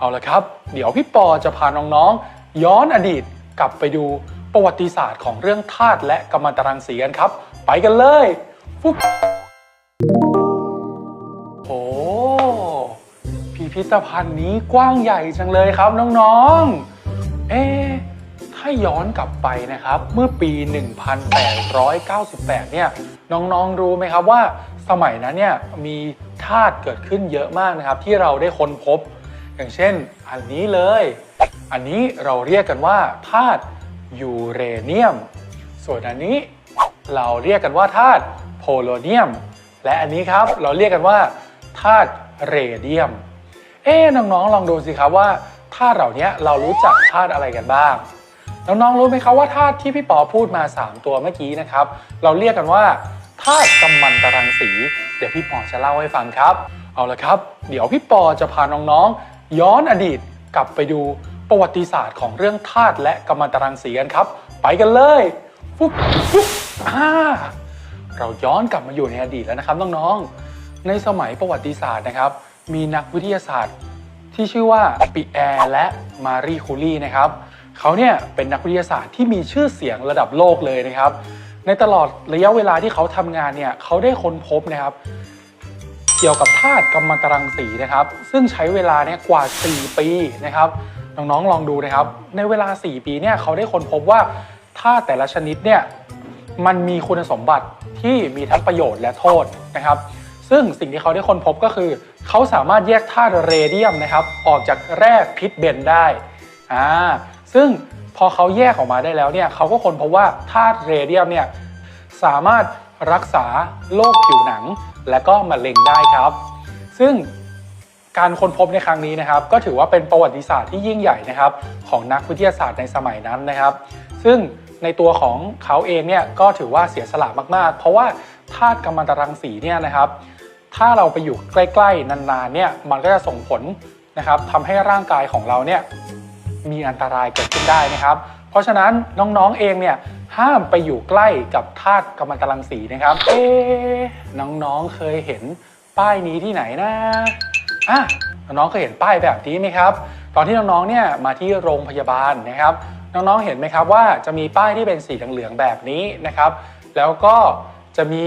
เอาละครับ เดี๋ยวพี่ปอจะพาน้องๆ ย้อนอดีตกลับไปดูประวัติศาสตร์ของเรื่องธาตุและกัมมันตรังสีกันครับ ไปกันเลยฟุ๊บโอ้พิพิธภัณฑ์นี้กว้างใหญ่จังเลยครับน้องๆ เอ๊ถ้าย้อนกลับไปนะครับ เมื่อปี 1898 เนี่ย น้องๆ รู้ไหมครับว่าสมัยนั้นเนี่ยมีธาตุเกิดขึ้นเยอะมากนะครับ ที่เราได้ค้นพบ อย่างเช่น อันนี้เลย อันนี้เราเรียกกันว่าธาตุยูเรเนียม ส่วนอันนี้เราเรียกกันว่าธาตุโพโลเนียม และอันนี้ครับเราเรียกกันว่าธาตุเรเดียม เอ๊ะน้องๆลองดูสิครับว่าธาตุเหล่านี้เรารู้จักธาตุอะไรกันบ้าง น้องๆรู้ไหมครับว่าธาตุที่พี่ปอพูดมา 3 ตัวเมื่อกี้นะครับ เราเรียกกันว่าธาตุกัมมันตรังสี เดี๋ยวพี่ปอจะเล่าให้ฟังครับ เอาละครับ เดี๋ยวพี่ปอจะพาน้องๆ ย้อนอดีตกลับไปดูประวัติศาสตร์ของเรื่องธาตุและกัมมันตรังสีกันครับ ไปกันเลยฟุ๊บฟุ๊บอ่าเราย้อนกลับมาอยู่ในอดีตแล้วนะครับน้องๆในสมัยประวัติศาสตร์นะครับ มีนักวิทยาศาสตร์ ที่ชื่อว่าปิแอร์และมารีคูรีนะครับเขาเนี่ยเป็นนักวิทยาศาสตร์ที่มีชื่อเสียงระดับโลกเลยนะครับ ในตลอดระยะเวลาที่เขาทำงานเนี่ยเขาได้ค้นพบนะครับ เกี่ยวกับธาตุกัมมันตรังสีนะครับ ซึ่งใช้เวลาเนี่ยกว่า 4 ปีนะครับน้องๆลองดูนะครับ ในเวลา 4 ปีเนี่ยเขาได้ค้นพบว่าธาตุแต่ละชนิดเนี่ยมันมีคุณสมบัติที่มีทั้งประโยชน์และโทษนะครับ ซึ่งสิ่งที่เขาได้ค้นพบก็คือ เขาสามารถแยกธาตุเรเดียมนะครับออกจากแร่พิษเบนได้อ่าซึ่งพอเขาแยกออกมาได้แล้วเนี่ยเขาก็ค้นพบว่าธาตุเรเดียมเนี่ยสามารถ รักษาโรคผิวหนัง และก็มะเร็งได้ครับ ซึ่งการค้นพบในครั้งนี้นะครับ ก็ถือว่าเป็นประวัติศาสตร์ที่ยิ่งใหญ่นะครับ ของนักวิทยาศาสตร์ในสมัยนั้นนะครับ ซึ่งในตัวของเขาเองเนี่ยก็ถือว่าเสียสละมากๆ เพราะว่าธาตุกัมมันตรังสีเนี่ยนะครับ ถ้าเราไปอยู่ใกล้ ๆ นานๆเนี่ยมันก็จะส่งผลนะครับทำให้ร่างกายของเราเนี่ย มีอันตรายเกิดขึ้นได้นะครับ เพราะฉะนั้นน้องๆเองเนี่ยห้ามไปอยู่ใกล้กับธาตุกัมมันตรังสีนะครับ เอ๊น้องๆเคยเห็นป้ายนี้ที่ไหนนะอะน้องๆเคยเห็นป้ายแบบนี้ไหมครับ ตอนที่น้องๆเนี่ยมาที่โรงพยาบาลนะครับ น้องๆเห็นไหมครับว่าจะมีป้ายที่เป็นสีเหลืองๆแบบนี้นะครับ แล้วก็จะมี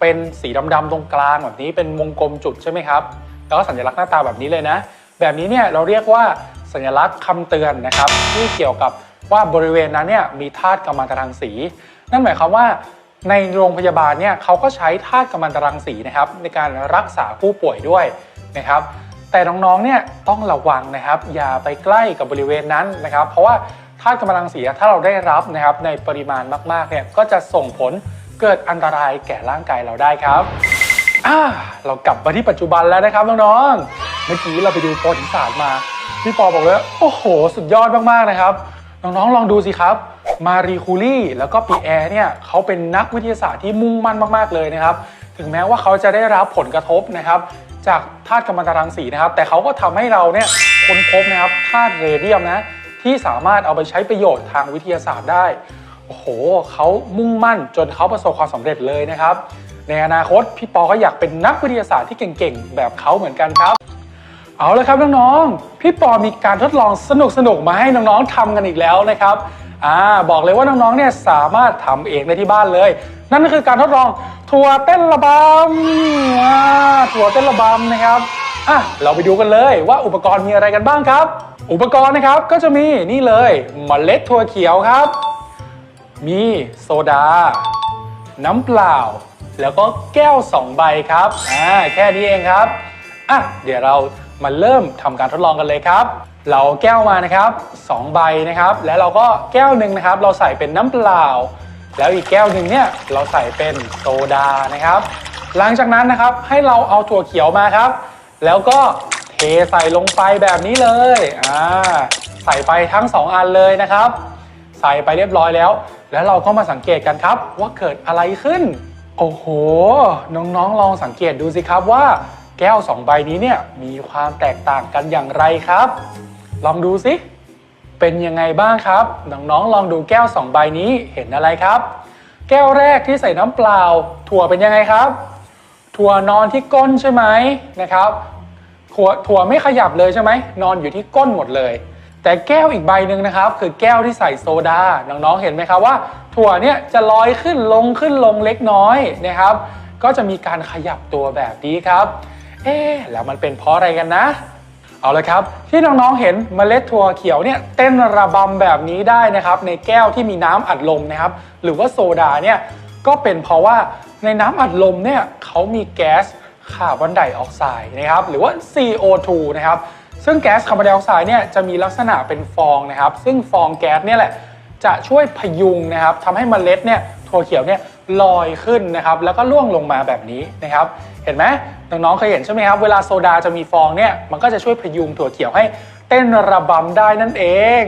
เป็นสีดำๆตรงกลางแบบนี้เป็นวงกลมจุดใช่ไหมครับ แล้วก็สัญลักษณ์หน้าตาแบบนี้เลยนะ แบบนี้เนี่ยเราเรียกว่า สัญลักษณ์คำเตือนนะครับ ที่เกี่ยวกับว่าบริเวณนั้นเนี่ยมีธาตุกัมมันตรังสี นั่นหมายความว่าในโรงพยาบาลเนี่ยเขาก็ใช้ธาตุกัมมันตรังสีนะครับ ในการรักษาผู้ป่วยด้วยนะครับ แต่น้องๆเนี่ยต้องระวังนะครับ อย่าไปใกล้กับบริเวณนั้นนะครับ เพราะว่าธาตุกัมมันตรังสีถ้าเราได้รับนะครับในปริมาณมากๆเนี่ยก็จะส่งผลเกิดอันตรายแก่ร่างกายเราได้ครับเรากลับมาที่ปัจจุบันแล้วนะครับน้องๆเมื่อกี้เราไปดูประวัติศาสตร์มา พี่ปอบอกเลยว่าโอ้โห สุดยอดมากๆนะครับ น้องๆ ลองดูสิครับ มารีคูรีแล้วก็ปีแอร์เนี่ยเขาเป็นนักวิทยาศาสตร์ที่มุ่งมั่นมากๆเลยนะครับ ถึงแม้ว่าเขาจะได้รับผลกระทบนะครับ จากธาตุกัมมันตรังสีนะครับ แต่เขาก็ทำให้เราเนี่ยค้นพบนะครับธาตุเรเดียมนะที่สามารถเอาไปใช้ประโยชน์ทางวิทยาศาสตร์ได้ โอ้โห เขามุ่งมั่นจนเขาประสบความสำเร็จเลยนะครับ ในอนาคตพี่ปอก็อยากเป็นนักวิทยาศาสตร์ที่เก่งๆ แบบเขาเหมือนกันครับ เอาละครับน้องๆ พี่ปอมีการทดลองสนุกๆมาให้น้องๆทำกันอีกแล้วนะครับอ่าบอกเลยว่าน้องๆเนี่ยสามารถทำเองได้ที่บ้านเลย นั่นก็คือการทดลองถั่วเต้นระบำอ่าถั่วเต้นระบำนะครับอะเราไปดูกันเลยว่าอุปกรณ์มีอะไรกันบ้างครับ อุปกรณ์นะครับก็จะมีนี่เลยเมล็ดถั่วเขียวครับ มีโซดา น้ำเปล่า แล้วก็แก้ว2ใบครับอ่าแค่นี้เองครับอะเดี๋ยวเรา มาเริ่มทำการทดลองกันเลยครับ เราแก้วมานะครับ2ใบนะครับ แล้วเราก็แก้วหนึ่งนะครับ เราใส่เป็นน้ำเปล่า แล้วอีกแก้วหนึ่งเนี่ยเราใส่เป็นโซดานะครับ หลังจากนั้นนะครับให้เราเอาถั่วเขียวมาครับ แล้วก็เทใส่ลงไปแบบนี้เลยอ่าใส่ไปทั้ง 2 อันเลยนะครับ ใส่ไปเรียบร้อยแล้ว แล้วเราก็มาสังเกตกันครับ ว่าเกิดอะไรขึ้น โอ้โห น้องๆลองสังเกตดูสิครับว่า แก้วสองใบนี้เนี่ยมีความแตกต่างกันอย่างไรครับ ลองดูสิเป็นยังไงบ้างครับ น้องๆลองดูแก้วสองใบนี้เห็นอะไรครับ แก้วแรกที่ใส่น้ำเปล่า ถั่วเป็นยังไงครับ ถั่วนอนที่ก้นใช่ไหมนะครับถั่วถั่วไม่ขยับเลยใช่ไหมนอนอยู่ที่ก้นหมดเลย แต่แก้วอีกใบหนึ่งนะครับ คือแก้วที่ใส่โซดาน้องๆเห็นไหมครับว่า ถั่วเนี่ยจะลอยขึ้นลงขึ้นลงเล็กน้อยนะครับ ก็จะมีการขยับตัวแบบนี้ครับ เอ๊ะแล้วมันเป็นเพราะอะไรกันนะ เอาเละครับที่น้องๆเห็นเมล็ดถั่วเขียวเนี่ยเต้นระบำแบบนี้ได้นะครับ ในแก้วที่มีน้ำอัดลมนะครับ หรือว่าโซดาเนี่ยก็เป็นเพราะว่าในน้ำอัดลมเนี่ยเขามีแก๊สคาร์บอนไดออกไซด์นะครับ หรือว่า CO2 นะครับซึ่งแก๊สคาร์บอนไดออกไซด์เนี่ยจะมีลักษณะเป็นฟองนะครับ ซึ่งฟองแก๊สเนี่ยแหละจะช่วยพยุงนะครับทำให้เมล็ดเนี่ยถั่วเขียวเนี่ยลอยขึ้นนะครับ แล้วก็ล่วงลงมาแบบนี้นะครับ เห็นไหมน้องๆเคยเห็นใช่ไหมครับ เวลาโซดาจะมีฟองเนี่ยมันก็จะช่วยพยุงถั่วเขียวให้เต้นระบำได้นั่นเอง